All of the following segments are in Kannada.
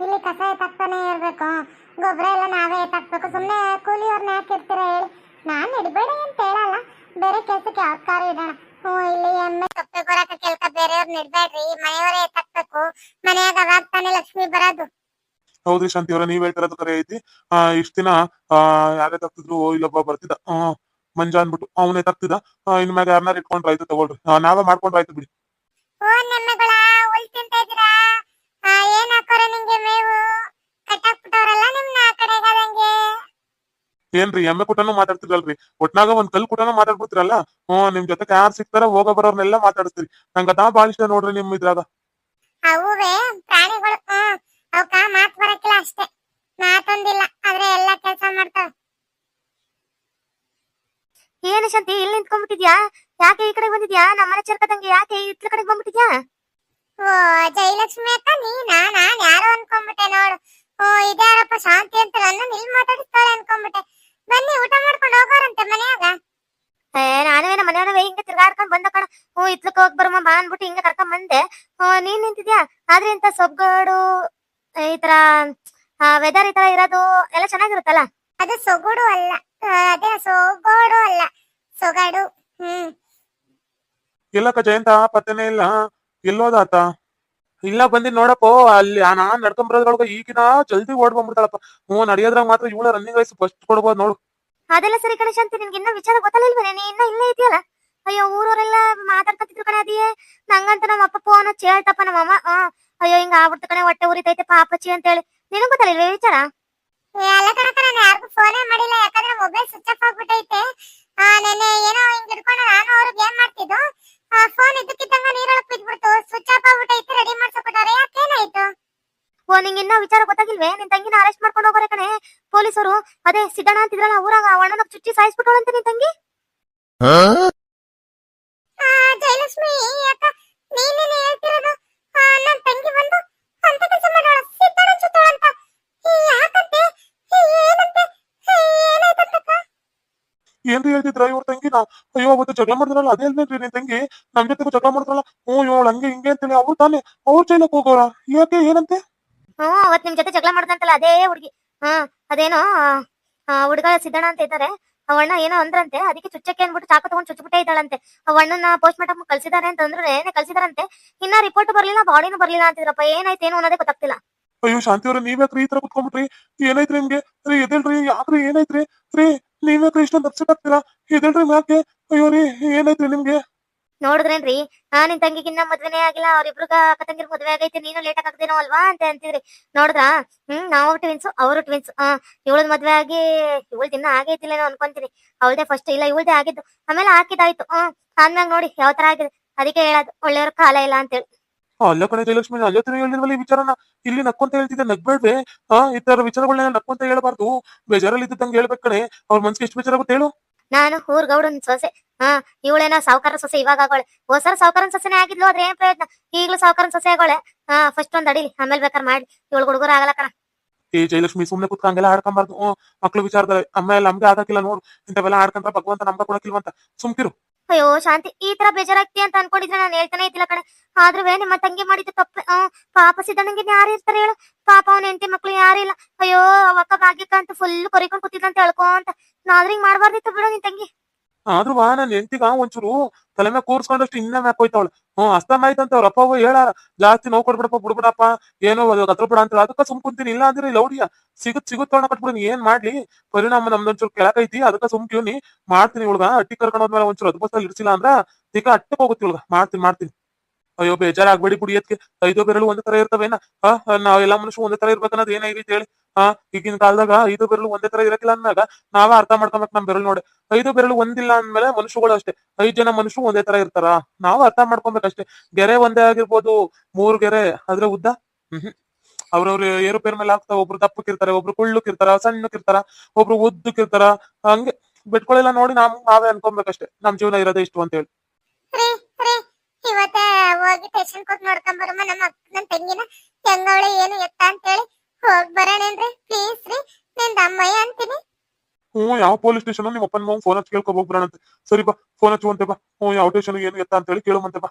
ಇಲ್ಲಿ ಕಸ ಎತ್ತಾಕ್ತಾನೆ ಇರ್ಬೇಕು. ಗೊಬ್ಬರ ಎಲ್ಲ ನಾವೇ ಎತ್ತಾಕ್ಬೇಕು. ಸುಮ್ಮನೆ ಕೂಲಿಯವ್ರನ್ನ ಯಾಕೆ ಇರ್ತೀರ ಹೇಳಿ. ನಾನು ಇಡಬೇಡಿ ಅಂತ ಹೇಳಲ್ಲ. ಬೇರೆ ಕೆಲ್ಸಕ್ಕೆ ಯಾವ ಕಾರ ಇಡೋಣ ಇಲ್ಲಿ ಎಮ್ಮೆ ಸೊಪ್ಪೆ ಬರಕ ಕೆಲ್ಸ ಬೇರೆಯವ್ರನ್ನ ಇಡ್ಬೇಡ್ರಿ ಮನೆಯವರೇ ಎತ್ತಾಕ್ಬೇಕು. ಮನೆಯಾಗ ಅವಾಗ ತಾನೇ ಲಕ್ಷ್ಮಿ ಬರೋದು. ಹೌದ್ರಿ ಶಾಂತಿ ಅವರ, ನೀವ್ ಹೇಳ್ತಿರೋದು ಕರೆ ಐತಿ ಇಷ್ಟ ದಿನ, ಆ, ಯಾರೇ ತಪ್ಪಿದ್ರು ಇಲ್ಲೊಬ್ಬ ಬರ್ತಿದ್ದ. ಮಂಜ ಅನ್ಬಿಟ್ಟು ಅವನೇ ತಗ್ತಿದ್ದ ಆ, ಇನ್ ಮ್ಯಾಗ ಯಾರನ್ನಾರ ಇಟ್ಕೊಂಡ್ರ ಆಯ್ತು ತಗೊಳ್ರಿ ನಾವೇ ಮಾಡ್ಕೊಂಡ್ರ ಆಯ್ತು ಬಿಡಿ ಏನ್ರಿ ಎಮ್ಮೆ ಕುಟನು ಮಾತಾಡ್ತಿರಲ್ರಿ? ಒಟ್ನಾಗ ಒಂದ್ ಕಲ್ ಕುಟನು ಮಾತಾಡ್ಬಿಡ್ತಿರಲ್ಲ? ಹ್ಮ್ ನಿಮ್ ಜೊತೆ ಯಾರ್ ಸಿಗ್ತಾರ ಹೋಗ ಬರೋರ್ನೆಲ್ಲ ಮಾತಾಡಿಸ್ತೀರಿ. ನಂಗ ಅದಾ ಬಾಳ ಇಷ್ಟ ನೋಡ್ರಿ ನಿಮ್ ಇದ್ರಾಗ. ಅವುವೇ ಪ್ರಾಣಿಗಳು ಅವಕ್ಕ ಮಾತ್ ಬರಕಿಲ್ಲ ಅಷ್ಟೇ. ಮಾತೊಂದಿಲ್ಲ ಆದ್ರೆ ಎಲ್ಲಾ ಕೆಲಸ ಮಾಡ್ತಾವ. ಏನು ಶಾಂತಿ ಇಲ್ಲಿ ನಿಂತ್ಕೊಂಡ್ಬಿಟ್ಟಿದ್ಯಾ? ಯಾಕೆ ಈ ಕಡೆ ಬಂದಿದ್ಯಾ? ನಮ್ಮನೆ ಚರ್ಕದಂಗೆ ಯಾಕೆ ಇತ್ಲ ಕಡೆ ಬಂದ್ಬಿಟ್ಟಿದ್ಯಾ? ಓ ಜಯಲಕ್ಷ್ಮಿ ಅಕ್ಕ ನೀನಾ? ನಾನ್ ಯಾರೋ ಅನ್ಕೊಂಡ್ಬಿಟ್ಟೆ ನೋಡು. ಓ ಇದ್ಯಾರಪ್ಪ ಶಾಂತಿ ಅಂತ ನನ್ನ ನಿಲ್ ಮಾತಾಡಿಸ್ತಾಳೆ ಅನ್ಕೊಂಡ್ಬಿಟ್ಟೆ ಬನ್ನಿ ಊಟ ಮಾಡ್ಕೊಂಡು ಹೋಗೋರಂತೆ ಮನೆಯಾಗ. ಏ ನಾನುವೇ ನಮ್ಮ ಮನೆಯವೇ ಹಿಂಗೆ ತಿರ್ಗಾಡ್ಕೊಂಡ್ ಬಂದ ಕಣ. ಹ್ಞೂ ಇತ್ಲಕ್ಕೆ ಹೋಗಿ ಬರಮ್ಮ ಬಾ ಅನ್ಬಿಟ್ಟು ಹಿಂಗೆ ಕರ್ಕೊಂಡ್ ಬಂದೆ. ಹ್ಞೂ ನೀನ್ ನಿಂತಿದ್ಯಾ? ಆದ್ರೆ ಇಂಥ ಸೊಗ್ಗಾಡು ಈ ತರ ವೆದರ್ ಈ ತರ ಇರೋದು ಎಲ್ಲ ಚೆನ್ನಾಗಿರುತ್ತಲ್ಲ? ಅದು ಸೊಗಡು ಅಲ್ಲ. ಅದೇ ಸೊಗೋಡು ಅಲ್ಲ ಸೊಗಡು ಹ್ಮ್. ಎಲ್ಲಕ್ಕ ಜಯಂತ ಪತ್ತೆನೇ ಇಲ್ಲ. ಎಲ್ಲೋದಾತ ಇಲ್ಲ ಬಂದಿ ನೋಡಪ್ಪ ಅಲ್ಲಿ ನಾನ್ ನಡ್ಕೊಂಡ್ ಬರೋದ್ರೊಳಗ ಈಗಿನ ಜಲ್ದಿ ಓಡ್ ಬಂದ್ಬಿಡ್ತಾಳಪ್ಪ. ಹ್ಞೂ ನಡೆಯೋದ್ರಾಗ ಮಾತ್ರ ಇವಳ ರನ್ನಿಂಗ್ ರೇಸ್ ಫಸ್ಟ್ ಕೊಡ್ಬೋದು ನೋಡು. ಅದೆಲ್ಲ ಸರಿ ಕಣ ಶಾಂತಿ ನಿನ್ಗೆ ಇನ್ನೂ ವಿಚಾರ ಗೊತ್ತಲಿಲ್ವೇ ನೀ ಇನ್ನ ಇಲ್ಲೇ ಇದೆಯಲ್ಲ? ಅಯ್ಯೋ ಊರವರೆಲ್ಲ ಮಾತಾಡ್ಕೊತಿದ್ರು ಕಣೆ ಅದೇ ನಂಗಂತ ನಮ್ಮ ಅಪ್ಪ ಫೋನ್ ಹಚ್ಚಿ ಹೇಳ್ತಪ್ಪ ನಮ್ಮ ಅಮ್ಮ ಅಯ್ಯೋ ಹಿಂಗ ಆಗ್ಬಿಡ್ತು ಕಣೆ ಹೊಟ್ಟೆ ಉರಿತೈತೆ ಪಾಪಚ್ಚಿ ಅಂತ ಹೇಳಿ ನಿನಗೆ ಗೊತ್ತಲಿಲ್ವೇ ವಿಚಾರ? ಅಲ್ಲ ಕಣಕ್ಕ ನಾನು ಯಾರಿಗೂ ಫೋನೇ ಮಾಡಿಲ್ಲ. ಯಾಕಂದ್ರೆ ಮೊಬೈಲ್ ಸ್ವಿಚ್ ಆಫ್ ಆಗ್ಬಿಟ್ಟೈತೆ. ಆ ನೆನ್ನೆ ಏನೋ ಹಿಂಗ್ ಹಿಡ್ಕೊಂಡು ನಾನು ಅವ್ರಿಗೆ ಏನ್ ಮಾಡ್ತಿದ್ದು? ಫೋನ್ ಇದ್ದಕ್ಕಿದ್ದಂಗ ನೀರೊಳಗ್ ಬಿದ್ಬಿಡ್ತು. ಸ್ವಿಚ್ ಆಫ್ ಆಗ್ಬಿಟ್ಟೈತೆ ರೆಡಿ ಮಾಡ್ಸಕೊಟ್ಟಾರೆ ಯಾಕೇನಾಯ್ತು ಓ ನಿಂಗೆ ಇನ್ನೂ ವಿಚಾರ ಗೊತ್ತಾಗಿಲ್ವೇ? ನಿನ್ ತಂಗಿನ ಅರೆಸ್ಟ್ ಮಾಡ್ಕೊಂಡು ಹೋಗೋರೆ ಕಣೆ. ಪೊಲೀಸರು ಅದೇ ಸಿದ್ದಣ್ಣ ಅಂತಿದ್ರಲ್ಲ ಊರಾಗ ಅಣ್ಣನ ಚುಚ್ಚಿ ಅಂತ ನಿನ್ ತಂಗಿ? ಏನ್ರಿ ಹೇಳ್ತಿದ್ರ ಇವ್ರ ತಂಗಿ? ನಾ ಅಯ್ಯೋ, ಅವತ್ತು ಜಗಳ ಮಾಡಿದ್ರಲ್ಲ, ಅದೇ ಅಲ್ವೇನ್ರಿ ನಿನ್ ತಂಗಿ? ನಮ್ ಜೊತೆಗೂ ಜಗಳ ಮಾಡಿದ್ರಲ್ಲ. ಹ್ಞೂ, ಇವಳು ಹಂಗೆ ಹಿಂಗೆ ಅಂತೇಳಿ ಅವ್ರು ತಾನೇ. ಅವ್ರ ಜೈಲಕ್ ಹೋಗೋರ? ಯಾಕೆ, ಏನಂತೆ? ಹ್ಮ್ ಅವತ್ ನಿಮ್ ಜೊತೆ ಜಗಳ ಮಾಡ್ದಂತಲ್ಲ, ಅದೇ ಹುಡುಗಿ. ಹಾ ಅದೇನೋ ಹುಡುಗ ಸಿದ್ದಣ್ಣ ಅಂತ ಇದ್ದಾರೆ ಅವಣ್ಣ ಏನೋ ಅಂದ್ರಂತೆ, ಅದಕ್ಕೆ ಚುಚ್ಚಕ್ಕೆ ಅಂದ್ಬಿಟ್ಟು ಚಾಕು ತಗೊಂಡು ಚುಚ್ಚಿಬಿಟ್ಟೇ ಇದ್ದಾಳಂತೆ. ಅವಣ್ಣನ ಪೋಸ್ಟ್ ಮಾರ್ಟಮ್ ಕಳ್ಸಿದಾರೆ ಅಂತ ಅಂದ್ರೆ ಏನೇ ಕಲ್ಸಿದಾರಂತೆ ಇನ್ನ ರಿಪೋರ್ಟ್ ಬರ್ಲಿಲ್ಲ, ಬಾಡಿನೂ ಬರ್ಲಿಲ್ಲ ಅಂತಿದ್ರಪ್ಪ, ಏನಾಯ್ತು, ಏನು ಅನ್ನೋದೇ ಗೊತ್ತಾಗ್ತಿಲ್ಲ. ಅಯ್ಯೋ, ಶಾಂತಿ ಅವ್ರ ನೀವ್ಯಾಕ್ರಿ ಈ ತರ ಕುತ್ಕೊಂಡ್ಬಿಟ್ರಿ? ಏನೈತ್ರಿ ನಿಮ್ಗೆ? ರೀ ಎದೇಳ್ರಿ ಯಾಕ್ರಿ, ಏನೈತ್ರಿ? ರೀ ನೀವ್ಯಾಕ್ರಿ ಇಷ್ಟೊಂದು ಅಪ್ಸೆಟ್ ಆಗ್ತೀರಾ? ಎದೇಳ್ರಿ ಯಾಕೆ ಅಯ್ಯೋ, ರೀ, ಏನೈತ್ರಿ ನಿಮ್ಗೆ? ನೋಡಿದ್ರೇನ್ರಿ? ಆ, ನಿನ್ ತಂಗಿಗಿನ್ನ ಮದ್ವೆನೇ ಆಗಿಲ್ಲ, ಅವ್ರಿಬ್ರಿಗ ಅಕ್ಕ ತಂಗಿರ್ ಮದ್ವೆ ಆಗೈತೆ, ನೀನು ಲೇಟ್ ಆಗದೇನೋ ಅಲ್ವಾ ಅಂತ ಅಂತಿದ್ರಿ ನೋಡಿದ್ರಾ? ಹ್ಮ್, ನಾವು ಟ್ವಿನ್ಸ್ ಅವ್ರು ಟ್ವಿನ್ಸ್ ಆ, ಇವಳದ್ ಮದ್ವೆ ಆಗಿ ಇವಳ್ ದಿನ ಆಗೈತಿಲ್ಲೇನೋ ಅನ್ಕೊಂತೀನಿ. ಅವಳದೇ ಫಸ್ಟ್ ಇಲ್ಲ, ಇವಳದೇ ಆಗಿದ್ದು. ಆಮೇಲೆ ಹಾಕಿದಾಯ್ತು ಹ್ಮ್ ಆದ್ಮ್ಯಾಗ ನೋಡಿ, ಯಾವ ತರ ಆಗಿದೆ. ಅದಕ್ಕೆ ಹೇಳೋದು, ಒಳ್ಳೆಯವ್ರ ಕಾಲ ಇಲ್ಲ ಅಂತೇಳಿ. ಅಲ್ಲ ಕಣೆ ಜಯಲಕ್ಷ್ಮಿ ಅಲ್ಲ ಹತ್ರ ಹೇಳಿದ್ವಲ್ಲ ಈ ವಿಚಾರನ? ಇಲ್ಲಿ ನಕ್ಕೊಂತ ಹೇಳ್ತಿದ್ದೆ ನಗ್ಬೇಡ್ವೆ. ಆ ಈ ತರ ವಿಚಾರಗಳನ್ನ ನಕ್ಕೊಂತ ಹೇಳಬಾರ್ದು. ಬೇಜಾರಲ್ಲಿ ಇದ್ದಂಗೆ ಹೇಳ್ಬೇಕು ಕಣೆ. ಅವ್ರ ಮನ್ಸಿಗೆ ಎಷ್ಟು ಬೇಜಾರ ಹೇಳು. ನಾನು ಊರ್ ಗೌಡನ್ ಸೊಸೆ. ಹಾ ಇವಳೇನ ಸಾವುಕಾರ ಸೊಸೆ ಇವಾಗ ಆಗೋಳೆ. ಹೋಸರ ಸಾವುಕಾರನ್ ಸೊಸೆನೇ ಆಗಿದ್ಲು ಆದ್ರೆ ಏನ್ ಪ್ರಯತ್ನ ಈಗಲೂ ಸಾವುಕಾರನ್ ಸೊಸೆ ಆಗೋಳೆ. ಹಾ ಫಸ್ಟ್ ಒಂದ್ ಅಡಿಲಿ ಆಮೇಲೆ ಬೇಕಾದ್ರೆ ಮಾಡಿ. ಇವಳು ಹುಡುಗರು ಆಗಲ್ಲ ಕಣ. ಏ ಜಯಲಕ್ಷ್ಮಿ ಸುಮ್ನೆ ಕುತ್ಕಂಗೆಲ್ಲ ಆಡ್ಕೊಂಬಾರ್ದು. ಮಕ್ಕಳು ಮಕ್ಳು ವಿಚಾರದಲ್ಲಿ. ಎಲ್ಲ ನಮ್ಗೆ ಆಗಕ್ಕಿಲ್ಲ ನೋಡು. ಇಂಥವೆಲ್ಲ ಆಡ್ಕೊಂತ ಭಗವಂತ ನಮ್ಗೆ ಕೊಡಕ್ಕಿಲ್ವಂತ. ಸುಮ್ಕಿರು. ಅಯ್ಯೋ ಶಾಂತಿ ಈ ತರ ಬೇಜಾರಾಗ್ತಿ ಅಂತ ಅನ್ಕೊಂಡಿದ್ರೆ ನಾನು ಹೇಳ್ತಾನೆ ಇದ್ದಿಲ್ಲ ಕಣೆ. ಆದ್ರೂ ನಿಮ್ಮ ತಂಗಿ ಮಾಡಿದ ತಪ್ಪೆ ಪಾಪ ಸಿದ್ದಣ್ಣಂಗೆ ಯಾರು ಇರ್ತಾರೆ ಹೇಳು? ಪಾಪ ಅವನ ಹೆಂಡತಿ ಮಕ್ಳು ಇಲ್ಲ. ಅಯ್ಯೋ, ಅವಕ್ಕ ಭಾಗ್ಯಕ್ಕ ಅಂತ ಫುಲ್ ಕೊರಿಕೊಂಡ್ ಕೂತಿದ್ದಂತ ಹೇಳ್ಕೊಂತ ನಾದ್ರೂ ಹಿಂಗ್ ಮಾಡ್ಬಾರ್ದಿತ್ತು ಬಿಡು ನಿನ್ ತಂಗಿ. ಆದ್ರೂ ಬಾ, ನನ್ ಹೆಂಡತಿಗ ಒಂಚೂರು ತಲೆ ಮೇಲೆ ಕೂರ್ಸ್ಕೊಂಡಷ್ಟು ಇನ್ನ ಮ್ಯಾಕ್ ಹೋಯ್ತಾವಳು ಹ್ಮ್ ಅಸ್ತಮ ಆಯ್ತಂತ ಅವ್ರ ಅಪ್ಪ ಹೇಳಾರ. ಜಾಸ್ತಿ ನೋವು ಕೊಡ್ಬಿಡಪ್ಪ, ಬಿಡ್ಬಿಡಪ್ಪ. ಏನೋ ಕತ್ರ ಬಿಡ ಅಂತ ಅದಕ್ಕ ಸುಮ್ ಕುಂತೀನಿ. ಇಲ್ಲ ಅಂದ್ರೆ ಲೌಡಿಯ. ಸಿಗುತ್ ಸಿಗುತ್ ತೊಗೊಂಡ ಕಟ್ಬಿಡಿನಿ ಏನ್ ಮಾಡ್ಲಿ? ಪರಿಣಾಮ ನಮ್ದೊಂಚೂರು ಕೆಳಕೈತಿ ಅದಕ್ಕ ಸುಮ್ ಕಿವ್ನಿ ಮಾಡ್ತೀನಿ ಇವ್ಳಗ ಅಟ್ಟಿ ಕರ್ಕೊಂಡ್ ಹೋದ್ಮೇಲೆ ಒಂಚೂರು ಅದ್ಭುತ ಇಡ್ಸಿಲ್ಲ ಅಂದ್ರ ತಿಕ್ಕ ಅಟ್ಟಕ್ ಹೋಗುತ್ತೆ ಇವ್ಳಗ ಮಾಡ್ತೀನಿ ಮಾಡ್ತೀನಿ. ಅಯ್ಯೋ ಬೇಜಾರಾಗ್ಬೇಡಿ ಕುಡಿಯತ್ಗೆ ಐದು ಬೆರಳು ಒಂದೇ ತರ ಇರ್ತವೇನ? ಹಾ ನಾವ್ ಎಲ್ಲಾ ಮನುಷ್ಯರು ಒಂದೇ ತರ ಇರ್ಬೇಕನ್ನೋದು ಐತಿ ಹೇಳಿ? ಹಾ, ಈಗಿನ ಕಾಲದಾಗ ಐದು ಬೆರಳು ಒಂದೇ ತರ ಇರಕಿಲ್ಲ ಅಂದಾಗ ನಾವ ಅರ್ಥ ಮಾಡ್ಕೊಬೇಕು ನಮ್ ಬೆರಳು ನೋಡಿ. ಐದು ಬೆರಳು ಒಂದಿಲ್ಲ ಅಂದ್ಮೇಲೆ ಮನುಷ್ಯಗಳು ಅಷ್ಟೇ. ಐದ್ ಜನ ಮನುಷ್ಯರು ಒಂದೇ ತರ ಇರ್ತಾರ. ನಾವು ಅರ್ಥ ಮಾಡ್ಕೊಬೇಕಷ್ಟೇ ಗೆರೆ ಒಂದೇ ಆಗಿರ್ಬೋದು, ಮೂರ್ ಗೆರೆ, ಆದ್ರೆ ಉದ್ದ? ಹ್ಮ್ ಅವ್ರವ್ರ ಏರುಪೇರ್ ಮೇಲೆ ಆಗ್ತಾವ ಒಬ್ರು ದಪ್ಪಕ್ಕಿರ್ತಾರೆ ಒಬ್ರು ಕುಳ್ಳಕ್ಕಿರ್ತಾರ ಸಣ್ಣಕ್ಕಿರ್ತಾರ ಒಬ್ರು ಉದ್ದಕ್ಕಿರ್ತಾರ ಹಂಗೆ ಬಿಟ್ಕೊಳ್ಳಿಲ್ಲ ನೋಡಿ ನಾವು ನಾವೇ ಅನ್ಕೊಬೇಕಷ್ಟೇ. ನಮ್ ಜೀವನ ಇರೋದೇ ಇಷ್ಟು ಅಂತ ಹೇಳಿ. ಹೋಗಿ ಟೇಷನ್ ಕೊಟ್ಟು ನೋಡ್ಕೊಂಡ್ ಬರಮ್ಮ ನಮ್ಮ ನನ್ ತಂಗಿನ ಹೆಂಗವಳೆ ಏನು ಎತ್ತ ಅಂತ ಹೇಳಿ ಹೋಗ್ ಬರೋಣೇನ್ರಿ? ಪ್ಲೀಸ್ ರೀ ನಿಂದ ಅಮ್ಮಯ್ಯ ಅಂತೀನಿ. ಹ್ಞೂ ಯಾವ ಪೊಲೀಸ್ ಸ್ಟೇಷನ್ ನಿಮ್ಮ ಅಪ್ಪನ ಮಗನ್ ಫೋನ್ ಹಚ್ಚಿ ಕೇಳ್ಕೊಬ ಹೋಗ್ಬಿಡಣಂತೆ ಸರಿ ಬಾ ಫೋನ್ ಹಚ್ಚುವಂತೆ ಬಾ. ಹ್ಞೂ ಯಾವ ಸ್ಟೇಷನ್ ಏನು ಎತ್ತ ಅಂತ ಹೇಳಿ ಕೇಳುವಂತೆ ಬಾ.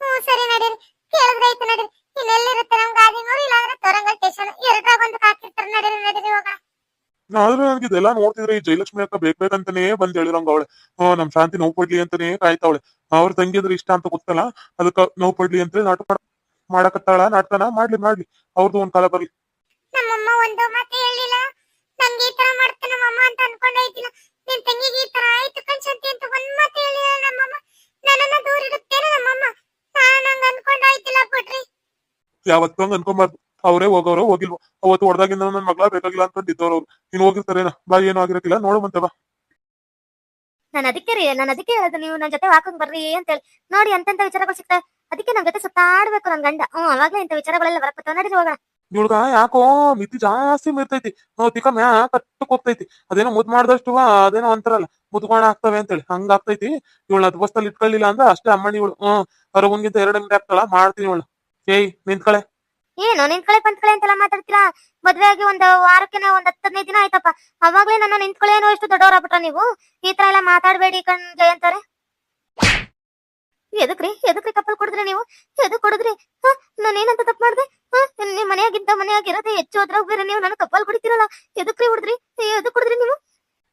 ಹ್ಞೂ ಸರಿ ನಡೀರಿ. ಕೇಳಿದ್ರೆ ಆಯ್ತು ನಡೀರಿ ಇನ್ನೆಲ್ಲಿರುತ್ತೆ ನಮ್ ನೋಡಿ ಇಲ್ಲಾಂದ್ರೆ ತೋರಂಗಲ್ ಸ್ಟೇಷನ್ ಎರಡ್ರಾಗ ಒಂದು ಹಾಕಿರ್ತಾರೆ ನಡೀರಿ ನಡೀರಿ ಹೋಗೋಣ ಆದ್ರೆ ನನಗೆ ಇದೆಲ್ಲ ನೋಡ್ತಿದ್ರೆ ಈ ಜಯಲಕ್ಷ್ಮಿ ಅಕ್ಕ ಬೇಕ್ ಬೇಕಂತಾನೆ ಬಂದ್ ಹೇಳಿರಂಗ ಅವಳೆ. ಹ್ಮ್ ನಮ್ ಶಾಂತಿ ನೋವು ಪಡ್ಲಿ ಅಂತಾನೆ ಕಾಯ್ತಾವಳೆ. ಅವ್ರ ತಂಗಿ ಅಂದ್ರೆ ಇಷ್ಟ ಅಂತ ಗೊತ್ತಲ್ಲ? ಅದಕ್ಕ ನೋವು ಪಡ್ಲಿ ಅಂತ ನಾಟಕ ಮಾಡ್- ಮಾಡಕತ್ತಾಳ ನಾಟಕನ ಮಾಡ್ಲಿ ಮಾಡ್ಲಿ. ಅವ್ರದ್ದು ಒಂದ್ ಕಾಲ ಬರ್ಲಿ. ನಮ್ಮಮ್ಮ ಒಂದು ಮಾತು ಹೇಳಿಲ್ಲ ನಂಗೆ ಈ ತರ ಮಾಡ್ತಾನೆ ನಮ್ಮಮ್ಮ ಅಂತ ಅನ್ಕೊಂಡೈತಿಲ್ಲ ನಿನ್ ತಂಗಿಗೆ ಈ ತರ ಆಯ್ತು ಅಂತ ಒಂದ್ ಮಾತು ಹೇಳಿಲ್ಲ ನಮ್ಮಮ್ಮ. ನನ್ನನ್ನ ದೂರ ಇಡುತ್ತೇನೆ ನಮ್ಮಮ್ಮ. ನಾನು ಹಂಗ ಅನ್ಕೊಂಡಾಯ್ತಿಲ್ಲ ಬಿಡ್ರಿ. ಯಾವತ್ತೂ ಹಂಗ ಅನ್ಕೊಂಬಾರ್ದು. ಅವರೇ ಹೋಗೋರು ಹೋಗಿಲ್ವ? ಅವತ್ತು ಹೊಡೆದಾಗಿಂದ ನನ್ ಮಗಳ ಬೇಕಾಗಿಲ್ಲ ಅನ್ಕೊಂಡಿದ್ದವ್ರು ಅವ್ರು. ನೀನ್ ಹೋಗಿರ್ತಾರೇನ ಬಾ ಏನು ಆಗಿರಕ್ಕಿಲ್ಲ ಬಾ. ನಾನು ಅದಕ್ಕೆ ರೀ ನಾನು ಅದಕ್ಕೆ ಹೇಳೋದು ನೀವು ನನ್ನ ಜೊತೆ ವಾಕಂಗ್ ಬರ್ರಿ ಅಂತೇಳಿ ನೋಡಿ ಎಂತೆಂತ ವಿಚಾರಗಳು ಸಿಗ್ತವೆ ಅದಕ್ಕೆ ನಮ್ ಜೊತೆ ಸುತ್ತಾಡ್ಬೇಕು ನನ್ ಗಂಡ. ಹ್ಮ್ ಅವಾಗ್ಲೇ ಇಂಥ ವಿಚಾರಗಳೆಲ್ಲ ಬರಕತ್ತಾವ ನಡೀರಿ ಹೋಗೋಣ. ಇವಳ್ಗ ಯಾಕೋ ಮಿತಿ ಜಾಸ್ತಿ ಮಿರ್ತೈತಿ. ತಿಕ್ಕ ಮ್ಯಾ ಕಟ್ಟಕ್ ಹೋಗ್ತೈತಿ. ಅದೇನೋ ಮುದ್ ಮಾಡ್ದಷ್ಟು ಅದೇನೋ ಅಂತಾರಲ್ಲ ಮುದ್ಕೋಣ ಆಗ್ತವೆ ಅಂತೇಳಿ. ಹಂಗ ಆಗ್ತೈತಿ. ಇವಳ ಅದ್ ಬಸ್ತಲ್ಲಿ ಇಟ್ಕೊಳ್ಳಿಲ್ಲ ಅಂದ್ರೆ ಅಷ್ಟೇ ಅಮ್ಮಣ್ಣಿ ಇವಳು ಹ್ಮ್ ಅರವನ್ಗಿಂತ ಎರಡು ಮಿನಿಟ್ ಆಗ್ತಾಳ. ಮಾಡ್ತೀನಿ ಇವಳು. ಏಯ್ ನಿಂತ್ಕಳೆ. ಏನು ನಿಂತ್ಕಳೆ ಪಂತ್ಕಳೆ ಅಂತೆಲ್ಲ ಮಾತಾಡ್ತೀರಾ? ಮದ್ವೆ ಆಗಿ ಒಂದು ವಾರಕ್ಕೆ ಒಂದ್ ಹತ್ತು ಹದಿನೈದು ದಿನ ಆಯ್ತಪ್ಪ. ಅವಾಗ್ಲೇ ನನ್ನ ನಿಂತ್ಕಳೆ ಏನೋ ಎಷ್ಟು ದೊಡ್ಡವರಾಗ್ಬಿಟ್ರ ನೀವು? ಈ ತರ ಎಲ್ಲ ಮಾತಾಡ್ಬೇಡಿ ಕಣ್ ಅಂತಾರೆ ಎದಕ್ರಿ ಎದಕ್ರಿ ಕಪ್ಪಲ್ ಕೊಡಿದ್ರಿ ನೀವು? ಎದಕ್ ಕೊಡಿದ್ರಿ? ಹ, ನಾನೇನಂತ ತಪ್ಪು ಮಾಡ್ದೆ? ಹ ನಿಮ್ ಮನೆಯಾಗಿದ್ದ ಮನೆಯಾಗಿರೋದೇ ಹೆಚ್ಚು ಅದ್ರಾಗ ಬೇರೆ ನೀವು ನನ್ನ ಕಪ್ಪಲ್ ಕುಡಿತೀರಲ್ಲ? ಎದಕ್ರಿ ಕುಡಿದ್ರಿ ಎದಕ್ ಕುಡಿದ್ರಿ ನೀವು?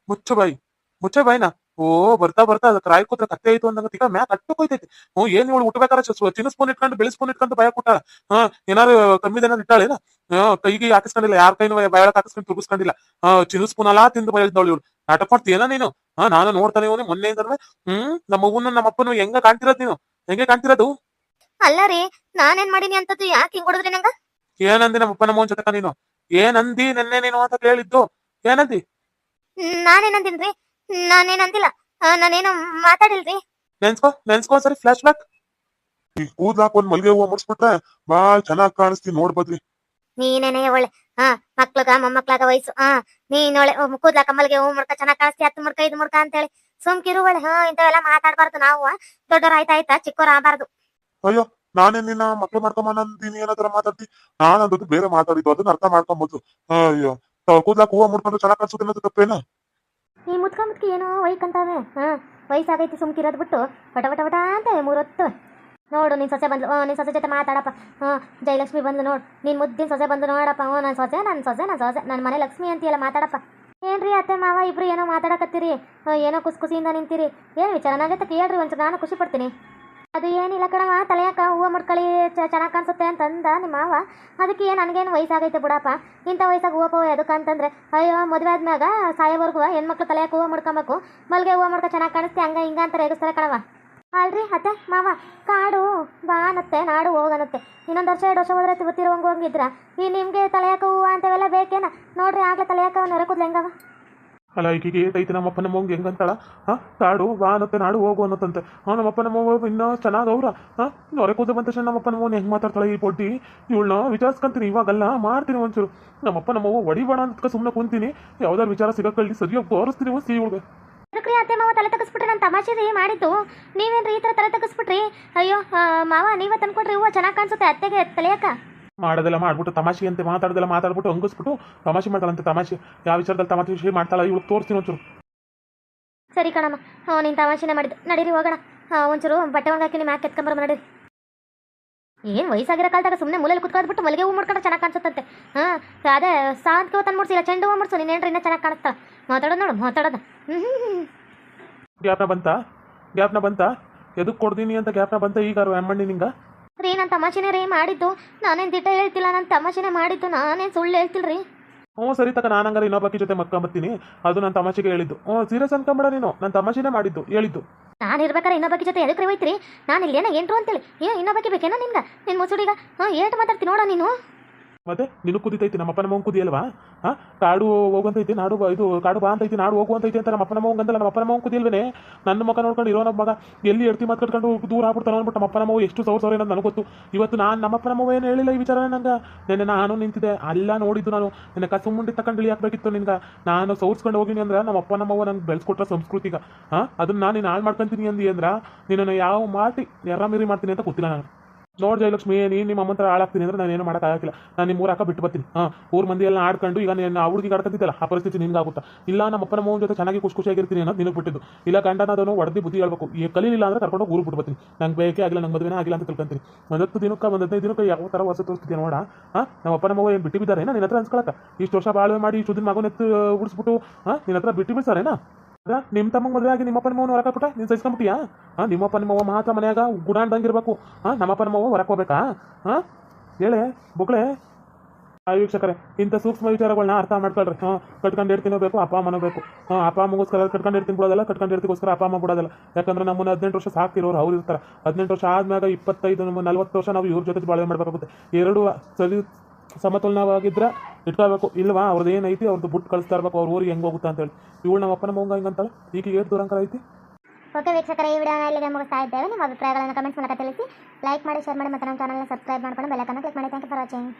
ಮುಚ್ಚ ಬಾಯಿ, ಮುಚ್ಚ ಬಾಯಿನ? ಓ ಬರ್ತಾ ಬರ್ತಾ ಅದಕ್ಕೆ ರಾಯ್ ಕೂತ್ರ ಕತ್ತೆ ಆಯ್ತು ಅಂದಂಗ ತಿಕ್ಕ ಮ್ಯಾ ಕಟ್ಟು ಹೋಯ್ತೈತಿ ಹ್ಞೂ ಏನ್ ಇವಳು ಉಟ್ಬೇಕಾರೆ ಚಿನ್ನ ಸ್ಪೂನ್ ಇಟ್ಕೊಂಡು ಬೆಳೆ ಸ್ಪೂನ್ ಇಟ್ಕೊಂಡು ಭಯ ಕೊಟ್ಟಾಳ ಹಾ ಏನಾರು ಕಮ್ಮಿ ಏನಾರು ಇಟ್ಟಾಳೇನ ಹಾ ಕೈಗೆ ಹಾಕಿಸ್ಕೊಂಡಿಲ್ಲ ಯಾರ ಕೈನೂ ಬಾಯೊಳಗೆ ಹಾಕಿಸ್ಕೊಂಡು ತುಗಿಸ್ಕೊಂಡಿಲ್ಲ ಹಾ ಚಿನ್ನ ಸ್ಪೂನ್ ಅಲ್ಲ ತಿಂದು ಬಯಲ್ದವಳು ಇವಳು. ನಾಟಕ ಮಾಡ್ತೀಯನ ನೀನು? ಹಾ ನಾನು ನೋಡ್ತಾನೆ ಇವನು ಮೊನ್ನೆಯಿಂದ ಹ್ಮ್ ನಮ್ಮ ಮಗುನ ನಮ್ಮ ಅಪ್ಪನ ಹೆಂಗ ಕಾಣ್ತಿರೋದ್ ನೀನು? ಹೆಂಗೆ ಕಾಣ್ತಿರೋದು? ಅಲ್ಲ ರೀ ನಾನೇನ್ ಮಾಡೀನಿ ಅಂತದ್ದು ಯಾಕೆ ಹಿಂಗ್ ಕುಡಿದ್ರಿ ನಂಗ? ಏನಂದಿ ನಮ್ಮ ಅಪ್ಪನ ಮಗನ ಜೊತೆ ನೀನು? ಏನಂದಿ ನೆನ್ನೆ ನೀನು ಅಂತ ಕೇಳಿದ್ದು? ಏನಂದಿ? ಹ್ಮ್, ನಾನೇನಂದಿನ್ರಿ? ನಾನೇನಂದಿಲ್ಲ. ನಾನೇನು ಮಾತಾಡಿಲ್ರಿ? ನೆನ್ಸ್ಕೊ ನೆನ್ಸ್ಕೋ ಒಂದ್ಸರಿ ಫ್ಲಾಶ್ ಬ್ಯಾಕ್ ಈ ಕೂದ್ಲಾಕ್ ಒಂದ್ ಮಲ್ಗೆ ಹೂವ ಮುಡ್ಸ್ಬಿಟ್ರೆ ಬಾಳ್ ಚೆನ್ನಾಗ್ ಕಾಣಿಸ್ತೀನಿ ನೋಡ್ಬದ್ರಿ ನೀನೇನೆ ಒಳ್ಳೆ ಹಾ ಮಕ್ಳಗ ಮೊಮ್ಮಕ್ಳಾಗ ವಯಸ್ಸು ಹಾ ನೀನೊಳೆ ಕೂದ್ಲ ಕಮ್ಮಲ್ಗೆ ಹೂ ಮುಡ್ಕ ಚೆನ್ನಾಗ್ ಕಾಣಿಸ್ತಿ ಹತ್ತು ಮುಡ್ಕ ಇದು ಮುಡ್ಕ ಅಂತೇಳಿ. ಸುಮ್ಕಿರು ಒಳ್ಳೆ ಹಾ ಇಂಥವೆಲ್ಲ ಮಾತಾಡ್ಬಾರ್ದು ನಾವು ದೊಡ್ಡವ್ರ ಆಯ್ತಾಯ್ತಾ ಚಿಕ್ಕವ್ರ ಆಗಬಾರ್ದು. ಅಯ್ಯೋ ನಾನೇ ನಿನ್ನ ಮಕ್ಳು ಮಾಡ್ಕೊಂಬಂದಿನಿ ಏನಾದ್ರ ಮಾತಾಡ್ತಿ? ನಾನು ಅಂದದ್ದು ಬೇರೆ ಮಾತಾಡಿದ್ದು ಅದನ್ನ ಅರ್ಥ ಮಾಡ್ಕೊಂಬೋದು. ಅಯ್ಯೋ ಕೂದ್ಲಾಕ್ ಹೂವ ಮುಡ್ಕೊಂಡು ಚೆನ್ನಾಗ್ ಕಾಣಿಸುತ್ತೆ ತಪ್ಪೇನ? ಈ ಮುದ್ಕಿ ಏನೋ ವೈಕಂತಾವೆ, ಹಾ, ವಯಸ್ಸಾಗೈತಿ ಸುಮ್ಕಿರೋದು ಬಿಟ್ಟು ಪಟ ಪಟ ಪಟ ಅಂತ ಮೂರೊತ್ತು. ನೋಡು ನಿನ್ನ ಸೊಸೆ ಬಂದ್ಲು ನಿನ್ನ ನಿನ್ ಸೊಸೆ ಜೊತೆ ಮಾತಾಡಪ್ಪ. ಹ್ಞೂ ಜಯಲಕ್ಷ್ಮಿ ಬಂದ್ಲು ನೋಡು. ನಿನ್ನ ಮುದ್ದಿನ ಸೊಸೆ ಬಂದು ನೋಡಪ್ಪ. ಹ್ಞೂ ನನ್ನ ಸೊಸೆ ನನ್ನ ಸೊಸೆ ನನ್ನ ಸೊಸೆ ನನ್ನ ಮನೆ ಲಕ್ಷ್ಮಿ ಅಂತೀಯಲ್ಲ, ಮಾತಾಡಪ್ಪ. ಏನ್ರಿ ಅತ್ತೆ ಮಾವ, ಇಬ್ರು ಏನೋ ಮಾತಾಡಕತ್ತೀರಿ? ಏನೋ ಖುಷಿ ಖುಷಿಯಿಂದ ನಿಂತೀರಿ? ಏನು ವಿಚಾರ ನನ್ನ ಜೊತೆ ಕೇಳ್ರಿ, ಒಂಚೂರು ನಾನು ಖುಷಿ ಪಡ್ತೀನಿ. ಅದು ಏನಿಲ್ಲ ಕಣವ ತಲೆಯಾಕ ಹೂವು ಮುಡ್ಕಳಿ ಚೆನ್ನಾಗಿ ಕಾಣಿಸುತ್ತೆ ಅಂತಂದ ನಿಮ್ಮ ಮಾವ. ಅದಕ್ಕೆ ಏನು ನನಗೇನು ವಯಸ್ಸಾಗೈತೆ ಬಿಡಪ್ಪ. ಇಂಥ ವಯಸ್ಸಾಗ ಹೂವು ಪೋ ಎದಕ್ಕೆ ಅಂತಂದ್ರೆ, ಅಯ್ಯೋ, ಮದುವೆ ಆದ್ಮ್ಯಾಗ ಸಾಯೋವರೆಗೂ ಹೆಣ್ಮಕ್ಳು ತಲೆಯಾಕ ಹೂವು ಮುಡ್ಕೊಬೇಕು. ಮಲ್ಗೆ ಹೂವು ಮುಡ್ಕೊ ಚೆನ್ನಾಗಿ ಕಾಣಿಸ್ತೀ, ಹಂಗೆ ಹಿಂಗೆ ಅಂತ ರೇಗಿಸ್ತಾರೆ ಕಣವ ಅಲ್ರಿ ಅತ್ತೆ, ಮಾವ, ಕಾಡು ಬಾ ಅನ್ನತ್ತೆ ನಾಡು ಹೋಗನತ್ತೆ. ಇನ್ನೊಂದು ವರ್ಷ, ಎರಡು ವರ್ಷ ಹೋದ್ರೆ ತಿರುವಂಗ ಹೋಗಿದ್ರ. ಈ ನಿಮಗೆ ತಲೆಯಾಕ ಹೂವು ಅಂತವೆಲ್ಲ ಬೇಕೇನ? ನೋಡ್ರಿ ಆಗಲೇ ತಲೆಯಾಕ ನೆರೆ ಕೂದ್ಲು ಹೆಂಗವ? ಅಲ್ಲ ಈಗಿಗೆ ಏಟೈತಿ ನಮ್ಮ ಅಪ್ಪನ ಹೆಂಗೆ ಹೆಂಗಂತಾಳ? ಹಾ? ತಾಡು ಬಾ ಅನ್ನತ್ತೆ, ನಾಡು, ಹೋಗು ಅನ್ನತ್ತಂತೆ. ಹಾ ನಮ್ಮಪ್ಪನ ಅಪ್ಪನ ಇನ್ನ ಚೆನ್ನಾಗ್ ಅವ್ರ ಹಾ? ಹೊರೆ ಕೂದ ಬಂದ ತಕ್ಷಣ ನಮ್ಮ ಹೆಂಗೆ ಮಗನ ಹೆಂಗ್ ಮಾತಾಡ್ತಾಳೆ ಈ ಪೊಡ್ಡಿ ಇವಳನ್ನ ವಿಚಾರಿಸ್ಕೊಂತೀನಿ, ಇವಾಗಲ್ಲ ಮಾಡ್ತೀನಿ ಒಂಚೂರು. ನಮ್ಮಪ್ಪನ ಮಗ ಹೊಡಿಬೇಡ ಅಂತ ಸುಮ್ಮನೆ ಕುಂತೀನಿ. ಯಾವ್ದಾರು ವಿಚಾರ ಸಿಗಕ್ಕಲ್ಲಿ ಸರಿಯಾಗಿ ತೋರಿಸ್ತೀನಿ ಸಿ ಇವಳಿಗೆ ಅದಕ್ಕೆ ಅತ್ತೆ ಮಾವ ತಲೆ ತಗಸ್ಬಿಟ್ರೆ ನಾನು ತಮಾಷೆ ರೀ ಮಾಡಿದ್ದು. ನೀವೇನ್ರಿ ಈ ಥರ ತಲೆ ತಗಸ್ಬಿಟ್ರಿ? ಅಯ್ಯೋ ಮಾವ, ನೀವೇ ತಂದ್ಕೊಟ್ರಿ ಹೂವು ಚೆನ್ನಾಗಿ ಕಾಣಿಸುತ್ತೆ ಅತ್ತೆಗೆ ತಲೆಯಾಕ ಮಾಡೋದೆಲ್ಲ ಮಾಡ್ಬಿಟ್ಟು ತಮಾಷೆ ಅಂತ ಮಾತಾಡೋದೆಲ್ಲ ಮಾತಾಡ್ಬಿಟ್ಟು ಹಂಗಿಸ್ಬಿಟ್ಟು ತಮಾಷೆ ಮಾಡ್ತಾಳಂತೆ ತಮಾಷೆ. ಯಾವ ವಿಚಾರದಲ್ಲಿ ತಮಾಷೆ ವಿಷಯ ಮಾಡ್ತಾಳ ಇವಳು ತೋರಿಸ್ತೀನಿ ಒಂಚೂರು. ಸರಿ ಕಣಮ್ಮ. ಹ್ಞೂ ನೀನು ತಮಾಷೆನೇ ಮಾಡಿದ್ದು ನಡೀರಿ ಹೋಗೋಣ. ಒಂಚೂರು ಬಟ್ಟೆ ಒಣಗಾಕಿ ಮ್ಯಾಕ್ ಎತ್ಕೊಂಬರ ನಡೀರಿ. ಏನು ವಯಸ್ಸಾಗಿರೋ ಕಾಲದಾಗ ಸುಮ್ಮನೆ ಮೂಲೆಯಲ್ಲಿ ಕುತ್ಕೊಂಡ್ಬಿಟ್ಟು ಮಲ್ಲಿಗೆ ಹೂ ಮುಡ್ಕೊಂಡ್ರೆ ಚೆನ್ನಾಗಿ ಕಾಣಿಸುತ್ತಂತೆ. ಹಾಂ ಅದೇ ಸಾಂತ್ಕ ತಂದು ಮುಡ್ಸಿಲ್ಲ ಚೆಂಡು ಹೂ ಮುಡ್ಸು ನೀನೇನ್ರಿ ಇನ್ನೂ ಚೆನ್ನಾಗಿ ಕಾಣಿಸ್ತಾ ಮಾತಾಡೋದು ನೋಡು ಮಾತಾಡೋದು. ಗ್ಯಾಪ್ನ ಬಂತ? ಗ್ಯಾಪ್ನ ಬಂತ? ಎದಕ್ಕೆ ಕೊಡ್ತೀನಿ ಅಂತ ಗ್ಯಾಪ್ನ ಬಂತ ಈಗ ಅಮ್ಮಣ್ಣಿ ನಿಂಗ? ರೀ ನನ್ನ ತಮಾಷೆನೇ ರೀ ಮಾಡಿದ್ದು. ನಾನೇನು ದಿಟ್ಟ ಹೇಳ್ತಿಲ್ಲ ನನ್ನ ತಮಾಷೆನೇ ಮಾಡಿದ್ದು. ನಾನೇನು ಸುಳ್ಳು ಹೇಳ್ತಿಲ್ಲ ರೀ ಹ್ಞೂ ಸರಿ ತಕ ನಾನು ಹಂಗಾರೆ ಇನ್ನೊಬ್ಬಾಕಿ ಜೊತೆ ಮಕ್ಕೊಂಬತ್ತೀನಿ ಅದು ನನ್ನ ತಮಾಷೆಗೆ ಹೇಳಿದ್ದು. ಹ್ಞೂ ಸೀರಿಯಸ್ ಅನ್ಕೊಂಬೇಡ ನೀನು. ನನ್ನ ತಮಾಷೆನೇ ಮಾಡಿದ್ದು ಹೇಳಿದ್ದು. ನಾನು ಇರ್ಬೇಕಾರೆ ಇನ್ನೊಬ್ಬಾಕಿ ಜೊತೆ ಎದಕ್ಕೆ ಹೋಯ್ತ್ರಿ? ನಾನು ಇಲ್ಲಿ ಏನೋ ಏನ್ರು ಅಂತೇಳಿ? ಏ ಇನ್ನೊಬ್ಬಾಕಿ ಬೇಕೇನೋ ನಿಮ್ಗೆ ನಿನ್ನ ಮುಸುಡಿಗ? ಹಾಂ ಏಟು ಮಾತಾಡ್ತೀನಿ ನೋಡೋ ನೀನು. ಮತ್ತೆ ನಿನಗೆ ಕುದಿತೈತಿ, ನಮ್ಮ ಅಪ್ಪನ ಮಗನ್ ಕುದಿಯಲ್ವಾ? ಹಾ? ಕಾಡು ಹೋಗಂತೈತಿ ನಾಡು ಇದು ಕಾಡು ಬಾ ಅಂತೈತಿ, ನಾಡು ಹೋಗುವಂತೈತಿ ಅಂತ ನಮ್ಮ ಅಪ್ಪನ ಮಗನ್ ಅಂದಲ್ಲ ನಮ್ಮ ಅಪ್ಪನ ಮಗನ್ ಕುದಿಯಲ್ವೇ ನನ್ನ ಮಗ ನೋಡ್ಕೊಂಡು ಇರೋ ನಮ್ಮ ಮಗ, ಎಲ್ಲಿ ಎಡ್ತಿ ಮಾತಾಡ್ಕೊಂಡು ದೂರ ಆಗ್ಬಿಡ್ತಾನೆ ಅಂದ್ಬಿಟ್ಟು ನಮ್ಮ ಅಪ್ಪನ ಮಗು ಎಷ್ಟು ಸೌರ್ ಏನಂತ ನನಗೆ ಗೊತ್ತು. ಇವತ್ತು ನಾನು ನಮ್ಮ ಅಪ್ಪನ ಮಗು ಏನು ಹೇಳಿಲ್ಲ ಈ ವಿಚಾರ ನಂಗೆ? ನೆನ್ನೆ ನಾನು ನಿಂತಿದ್ದೆ, ಅಲ್ಲ ನೋಡಿದ್ದು ನಾನು. ನಿನ್ನ ಕಸು ಮುಂಡಿ ತಕೊಂಡು ಇಳಿ ಹಾಕ್ಬೇಕಿತ್ತು ನಿನ್ಗೆ. ನಾನು ಸೌರ್ಸ್ಕೊಂಡು ಹೋಗಿನಿ ಅಂದ್ರೆ ನಮ್ಮ ಅಪ್ಪನ ನಮ್ಮವ್ವ ನಂಗೆ ಬೆಳೆಸ್ಕೊಟ್ರ ಸಂಸ್ಕೃತಿಗ ಹಾಂ? ಅದನ್ನ ನಾನು ನೀನು ಹಾಳು ಮಾಡ್ಕೊಂತೀನಿ ಅಂದಿ ಅಂದ್ರೆ ನಿನ್ನನ್ನು ಯಾವ ಮಾತಿ ಮೀರಿ ಮಾಡ್ತೀನಿ ಅಂತ ಗೊತ್ತಿಲ್ಲ ನಾನು ನೋಡ್ ಜಯಲಕ್ಷ್ಮಿ, ನೀನು ನಿಮ್ಮ ಅಮ್ಮಂತ್ರ ಹಾಳಾಗ್ತೀನಿ ಅಂದ್ರೆ ನಾನು ಏನು ಆಗಿಲ್ಲ ನಾನು ನಿಮ್ಮ ಊರ ಅಕ್ಕ ಬಿಟ್ಟು ಬರ್ತೀನಿ. ಹಾ, ಊರ್ ಮಂದಿ ಎಲ್ಲ ಆಡ್ಕೊಂಡು ಈಗ ನಾನು ಆ ಹುಡುಗಿ ಆಡ್ಕೊಂತಿದ್ದಲ್ಲ ಆ ಪರಿಸ್ಥಿತಿ ನಿನ್ಗಾಗುತ್ತಾ ಇಲ್ಲ, ನಮ್ಮ ಅಪ್ಪನ ಜೊತೆ ಚೆನ್ನಾಗಿ ಖುಷಿ ಖುಷಿಯಾಗಿರ್ತೀನಿ ಅನ್ನೋದು ನಿನಗೆ ಬಿಟ್ಟಿದ್ದು. ಇಲ್ಲ ಗಂಡನಾದನು ಹೊಡೆದಿ ಬುದ್ಧಿ ಹೇಳ್ಬೇಕು. ಈ ಕಲೀಲಿಲ್ಲ ಅಂದ್ರೆ ಕರ್ಕೊಂಡು ಊರು ಬಿಟ್ಟು ಬರ್ತೀನಿ. ನಂಗೆ ಬೇಕೇ ಆಗಿಲ್ಲ, ನಂಗೆ ಮದುವೆನೇ ಆಗಿಲ್ಲ ಅಂತ ತಿಳ್ಕೊಂತೀನಿ. ಒಂದತ್ತು ದಿನಕ್ಕೆ ಒಂದು ಹದಿನೈದು ದಿನಕ್ಕೆ ಯಾವ ತರ ಹೊಸ ತೋರಿಸ್ತೀನಿ ನೋಡ, ಹಾ? ನಮ್ಮ ಅಪ್ಪನ ಮಗು ಏನು ಬಿಟ್ಟು ಬಿದ್ದಾರೇನ ನಿನ್ನ ಹತ್ರ ಅನ್ಸ್ಕೊಳಕ? ಇಷ್ಟು ವರ್ಷ ಬಾಳ್ವೆ ಮಾಡಿ, ಇಷ್ಟು ದಿನ ಮಗನ ಎತ್ತು ಉಡಿಸ್ಬಿಟ್ಟು, ಹಾ? ನಿನ್ನ ಹತ್ರ ಬಿಟ್ಟು ಬಿಡ್ಸಾರೇನಾ? ನಿಮ್ಮ ತಮ್ಮ ಮದುವೆ ಆಗಿ ನಿಮ್ಮಪ್ಪನ ಹೊರಕ ಪುಟ ನೀನು ಸಹಿಸ್ಕೊಂಬಿಟ್ಟಿಯಾ ಹಾ, ನಿಮ್ಮಪ್ಪನ ಮಗ ಮಾತ್ರ ಮನ್ಯಾಗ ಗುಡಾಣ್ದಂಗೆ ಇರಬೇಕು. ಹಾ, ನಮ್ಮಪ್ಪನ ಮಗ ಹೊರಕೋಬೇಕಾ ಹಾ? ಹೇಳೆ, ಬುಕ್ಳೆ. ಆ ವೀಕ್ಷಕರೇ, ಇಂಥ ಸೂಕ್ಷ್ಮ ವಿಚಾರಗಳನ್ನ ಅರ್ಥ ಮಾಡ್ಕೊಳ್ರಿ. ಹಾಂ, ಕಟ್ಕೊಂಡು ಇರ್ತೀನೋ ಬೇಕು, ಅಪ್ಪ ಅಮ್ಮನೂ ಬೇಕು. ಹಾಂ, ಅಪ್ಪ ಅಮ್ಮಗೋಸ್ಕರ ಕಟ್ಕೊಂಡು ಇರ್ತೀನಿ ಬಿಡೋದಲ್ಲ, ಕಟ್ಕೊಂಡು ಇರ್ತಿಗೋಸ್ಕರ ಅಪ್ಪ ಅಮ್ಮ ಬಿಡೋದಲ್ಲ. ಯಾಕಂದ್ರೆ ನಮ್ಮನ್ನ ಹದಿನೆಂಟು ವರ್ಷ ಸಾಕ್ತಿರೋರು ಅವ್ರು ಇರ್ತಾರೆ. ಹದಿನೆಂಟು ವರ್ಷ ಆದ್ಮ್ಯಾಗ ಇಪ್ಪತ್ತೈದು, ನಲ್ವತ್ತು ವರ್ಷ ನಾವು ಇವ್ರ ಜೊತೆ ಬಾಳ್ವೆ ಮಾಡಬೇಕಾಗುತ್ತೆ. ಎರಡು ಸರಿ ಸಮತೋಲನವಾಗಿದ್ರೆ ಇಟ್ಕೋಬೇಕು ಇಲ್ವಾ? ಅವ್ರದ್ದು ಏನೈತಿ ಅವ್ರದ್ದು ಬುಟ್ಟು ಕಳಿಸ್ತಾ ಇರ್ಬೇಕು. ಅವ್ರ ಊರಿಗೆ ಹೆಂಗೆ ಹೋಗುತ್ತಾ ಅಂತೇಳಿ. ಇವಳು ನಮ್ಮ ಅಪ್ಪನ ಮಗ ಹಿಂಗಂತಾಳೆ. ಈಗ ಏಟ್ ದುರಂಕರ ಐತಿ? ಓಕೆ ವೀಕ್ಷಕರ, ಈ ವಿಡಿಯೋನ ಇಲ್ಲಿಗೆ ಮುಗಿಸ್ತಾ ಇದ್ದೇವೆ. ನಿಮ್ಮ ಅಭಿಪ್ರಾಯಗಳನ್ನು ಕಮೆಂಟ್ಸ್ ಮೂಲಕ ತಿಳಿಸಿ. ಲೈಕ್ ಮಾಡಿ ಶೇರ್ ಮಾಡಿ, ಮತ್ತು ನಮ್ಮ ಚಾನಲ್ನ ಸಬ್ಸ್ಕ್ರೈಬ್ ಮಾಡ್ಕೊಂಡು ಬೆಲ್ಲಕ್ಕನ್ನು ಕ್ಲಿಕ್ ಮಾಡಿ. Thank you for watching